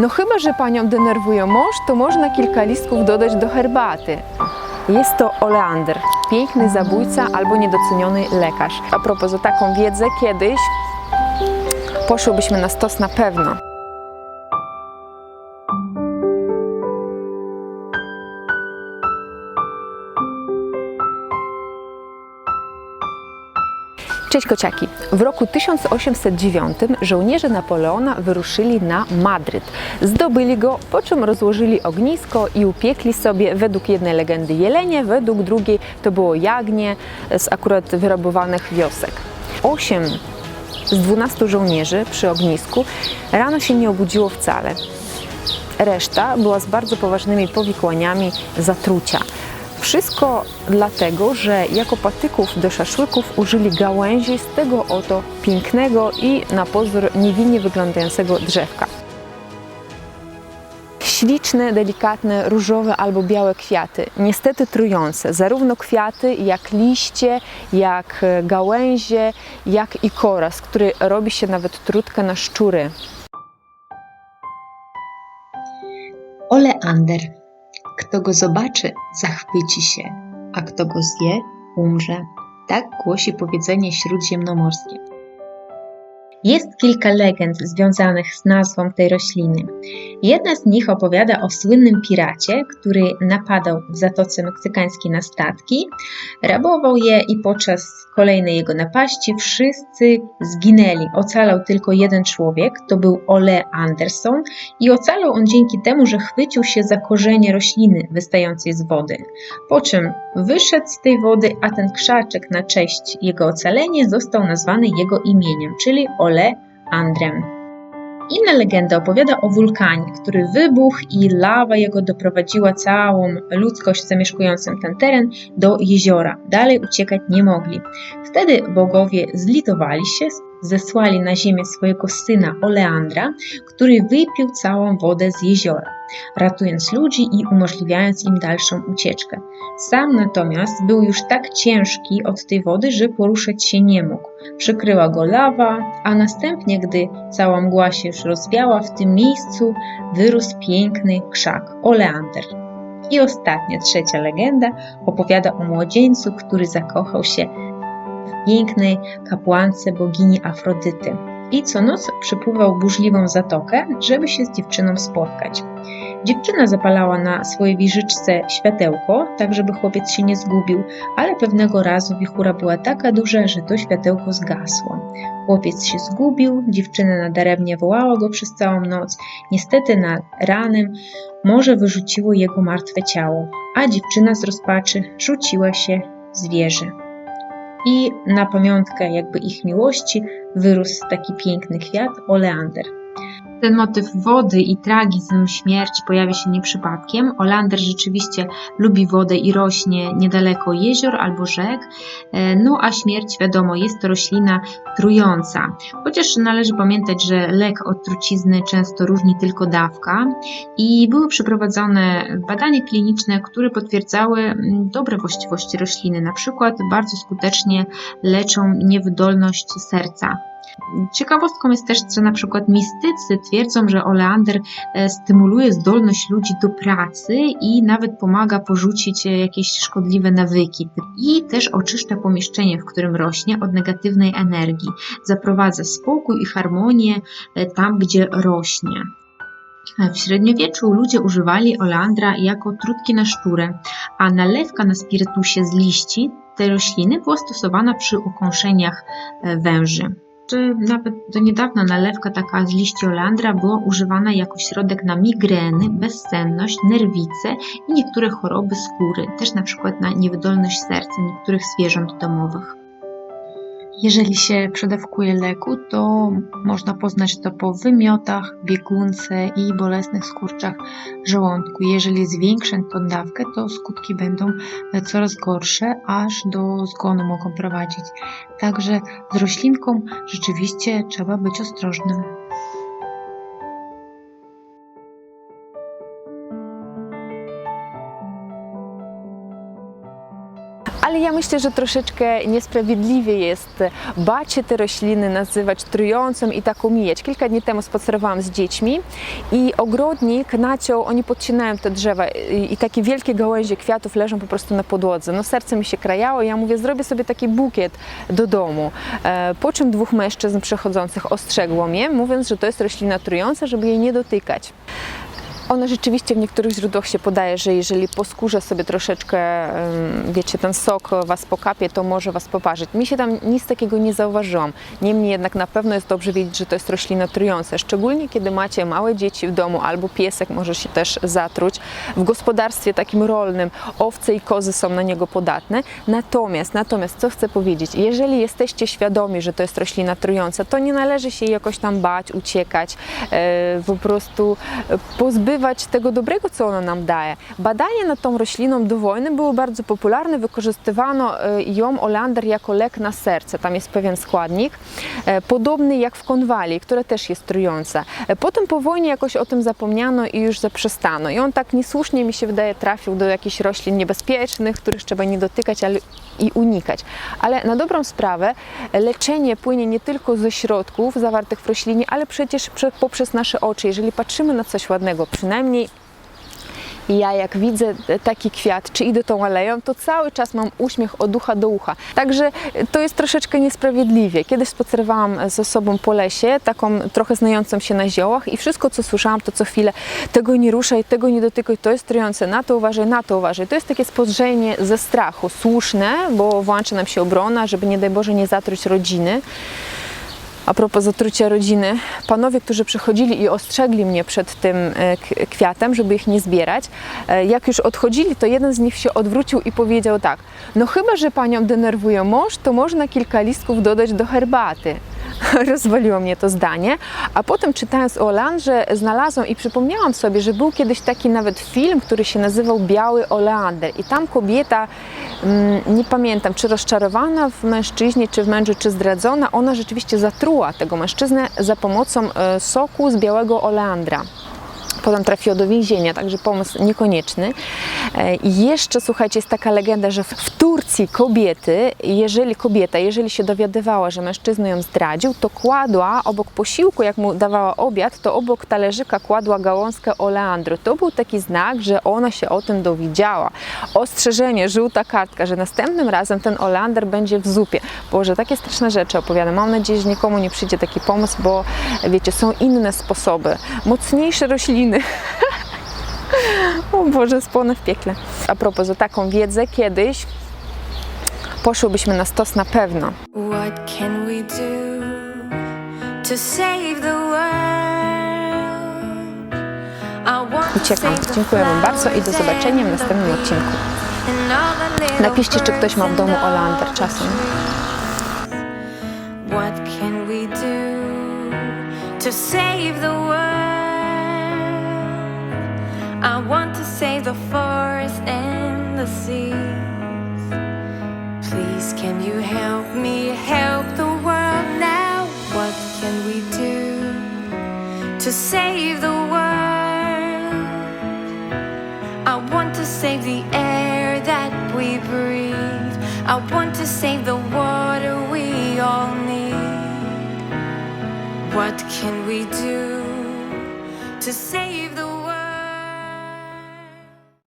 No chyba, że panią denerwuje mąż, to można kilka listków dodać do herbaty. Jest to oleander, piękny zabójca albo niedoceniony lekarz. A propos, za taką wiedzę kiedyś poszłybyśmy na stos na pewno. Cześć kociaki! W roku 1809 żołnierze Napoleona wyruszyli na Madryt. Zdobyli go, po czym rozłożyli ognisko i upiekli sobie według jednej legendy jelenie, według drugiej to było jagnię z akurat wyrabowanych wiosek. Osiem z 12 żołnierzy przy ognisku rano się nie obudziło wcale. Reszta była z bardzo poważnymi powikłaniami zatrucia. Wszystko dlatego, że jako patyków do szaszłyków użyli gałęzi z tego oto pięknego i na pozór niewinnie wyglądającego drzewka. Śliczne, delikatne, różowe albo białe kwiaty, niestety trujące, zarówno kwiaty, jak liście, jak e, gałęzie, jak i kora, z której robi się nawet trutkę na szczury. Oleander. Kto go zobaczy, zachwyci się, a kto go zje, umrze. Tak głosi powiedzenie śródziemnomorskie. Jest kilka legend związanych z nazwą tej rośliny. Jedna z nich opowiada o słynnym piracie, który napadał w Zatoce Meksykańskiej na statki, rabował je i podczas kolejnej jego napaści wszyscy zginęli. Ocalał tylko jeden człowiek, to był Ole Anderson i ocalał on dzięki temu, że chwycił się za korzenie rośliny wystającej z wody. Po czym wyszedł z tej wody, a ten krzaczek na cześć jego ocalenie został nazwany jego imieniem, czyli Ole Andrem. Inna legenda opowiada o wulkanie, który wybuchł i lawa jego doprowadziła całą ludzkość zamieszkującą ten teren do jeziora. Dalej uciekać nie mogli. Wtedy bogowie zlitowali się, zesłali na ziemię swojego syna Oleandra, który wypił całą wodę z jeziora, ratując ludzi i umożliwiając im dalszą ucieczkę. Sam natomiast był już tak ciężki od tej wody, że poruszać się nie mógł. Przykryła go lawa, a następnie, gdy cała mgła się już rozwiała, w tym miejscu wyrósł piękny krzak oleander. I ostatnia, trzecia legenda opowiada o młodzieńcu, który zakochał się pięknej kapłance bogini Afrodyty i co noc przypływał burzliwą zatokę, żeby się z dziewczyną spotkać. Dziewczyna zapalała na swojej wieżyczce światełko, tak żeby chłopiec się nie zgubił, ale pewnego razu wichura była taka duża, że to światełko zgasło. Chłopiec się zgubił, dziewczyna nadaremnie wołała go przez całą noc. Niestety nad ranem morze wyrzuciło jego martwe ciało, a dziewczyna z rozpaczy rzuciła się z wieży. I na pamiątkę jakby ich miłości wyrósł taki piękny kwiat oleander. Ten motyw wody i tragizm śmierci pojawia się nie przypadkiem. Olander rzeczywiście lubi wodę i rośnie niedaleko jezior albo rzek. E, No a śmierć, wiadomo, jest to roślina trująca. Chociaż należy pamiętać, że lek od trucizny często różni tylko dawka i były przeprowadzone badania kliniczne, które potwierdzały dobre właściwości rośliny. Na przykład bardzo skutecznie leczą niewydolność serca. Ciekawostką jest też, że na przykład mistycy twierdzą, że oleander e, stymuluje zdolność ludzi do pracy i nawet pomaga porzucić e, jakieś szkodliwe nawyki. I też oczyszcza pomieszczenie, w którym rośnie od negatywnej energii. Zaprowadza spokój i harmonię e, tam, gdzie rośnie. W średniowieczu ludzie używali oleandra jako trutki na szczurę, a nalewka na spirytusie z liści tej rośliny była stosowana przy ukąszeniach węży czy nawet do niedawna nalewka taka z liści oleandra była używana jako środek na migreny, bezsenność, nerwice i niektóre choroby skóry, też na przykład na niewydolność serca niektórych zwierząt domowych. Jeżeli się przedawkuje leku, to można poznać to po wymiotach, biegunce i bolesnych skurczach żołądku. Jeżeli zwiększę tę dawkę, to skutki będą coraz gorsze, aż do zgonu mogą prowadzić. Także z roślinką rzeczywiście trzeba być ostrożnym. Ja myślę, że troszeczkę niesprawiedliwie jest bać się te rośliny, nazywać trującą i tak omijać. Kilka dni temu spacerowałam z dziećmi i ogrodnik naciął, oni podcinają te drzewa i, i takie wielkie gałęzie kwiatów leżą po prostu na podłodze. No serce mi się krajało, ja mówię, zrobię sobie taki bukiet do domu. E, po czym dwóch mężczyzn przechodzących ostrzegło mnie, mówiąc, że to jest roślina trująca, żeby jej nie dotykać. Ona rzeczywiście w niektórych źródłach się podaje, że jeżeli po skórze sobie troszeczkę, wiecie, ten sok was pokapie, to może was poparzyć. Mi się tam nic takiego nie zauważyłam. Niemniej jednak na pewno jest dobrze wiedzieć, że to jest roślina trująca. Szczególnie kiedy macie małe dzieci w domu albo piesek może się też zatruć. W gospodarstwie takim rolnym owce i kozy są na niego podatne. Natomiast, natomiast co chcę powiedzieć, jeżeli jesteście świadomi, że to jest roślina trująca, to nie należy się jakoś tam bać, uciekać, e, po prostu e, pozbywać tego dobrego, co ona nam daje. Badania nad tą rośliną do wojny były bardzo popularne, wykorzystywano e, ją oleander jako lek na serce. Tam jest pewien składnik, e, podobny jak w konwali, która też jest trująca. E, Potem po wojnie jakoś o tym zapomniano i już zaprzestano. I on tak niesłusznie mi się wydaje trafił do jakichś roślin niebezpiecznych, których trzeba nie dotykać ale i unikać. Ale na dobrą sprawę leczenie płynie nie tylko ze środków zawartych w roślinie, ale przecież prze- poprzez nasze oczy. Jeżeli patrzymy na coś ładnego, przynajmniej ja jak widzę taki kwiat, czy idę tą aleją, to cały czas mam uśmiech od ucha do ucha. Także to jest troszeczkę niesprawiedliwie. Kiedyś spacerowałam ze sobą po lesie, taką trochę znającą się na ziołach i wszystko co słyszałam, to co chwilę tego nie ruszaj, tego nie dotykaj, to jest trujące, na to uważaj, na to uważaj. To jest takie spojrzenie ze strachu, słuszne, bo włącza nam się obrona, żeby nie daj Boże nie zatruć rodziny. A propos zatrucia rodziny, panowie, którzy przychodzili i ostrzegli mnie przed tym e, kwiatem, żeby ich nie zbierać, e, jak już odchodzili, to jeden z nich się odwrócił i powiedział tak: No, chyba, że panią denerwuje mąż, to można kilka listków dodać do herbaty. Rozwaliło mnie to zdanie, a potem czytając o Oleandrze znalazłam i przypomniałam sobie, że był kiedyś taki nawet film, który się nazywał Biały Oleander i tam kobieta, mm, nie pamiętam, czy rozczarowana w mężczyźnie, czy w mężu, czy zdradzona, ona rzeczywiście zatruła tego mężczyznę za pomocą e, soku z białego oleandra. Potem trafiła do więzienia, także pomysł niekonieczny. E, I jeszcze, słuchajcie, jest taka legenda, że w Turcji kobiety, jeżeli kobieta, jeżeli się dowiadywała, że mężczyzna ją zdradził, to kładła obok posiłku, jak mu dawała obiad, to obok talerzyka kładła gałązkę oleandru. To był taki znak, że ona się o tym dowiedziała. Ostrzeżenie, żółta kartka, że następnym razem ten oleander będzie w zupie. Boże, takie straszne rzeczy opowiadam. Mam nadzieję, że nikomu nie przyjdzie taki pomysł, bo wiecie, są inne sposoby. Mocniejsze rośliny. O Boże, spłonę w piekle. A propos, o taką wiedzę kiedyś poszłybyśmy na stos na pewno. What can we do to save the world? Uciekam. Dziękuję Wam bardzo i do zobaczenia w następnym odcinku. Napiszcie, czy ktoś ma w domu oleander czasem. What can we do to save the world? I want to save the forest and the seas. Please, can you help me help the world now? What can we do to save the world? I want to save the air that we breathe. I want to save the water we all need. What can we do to save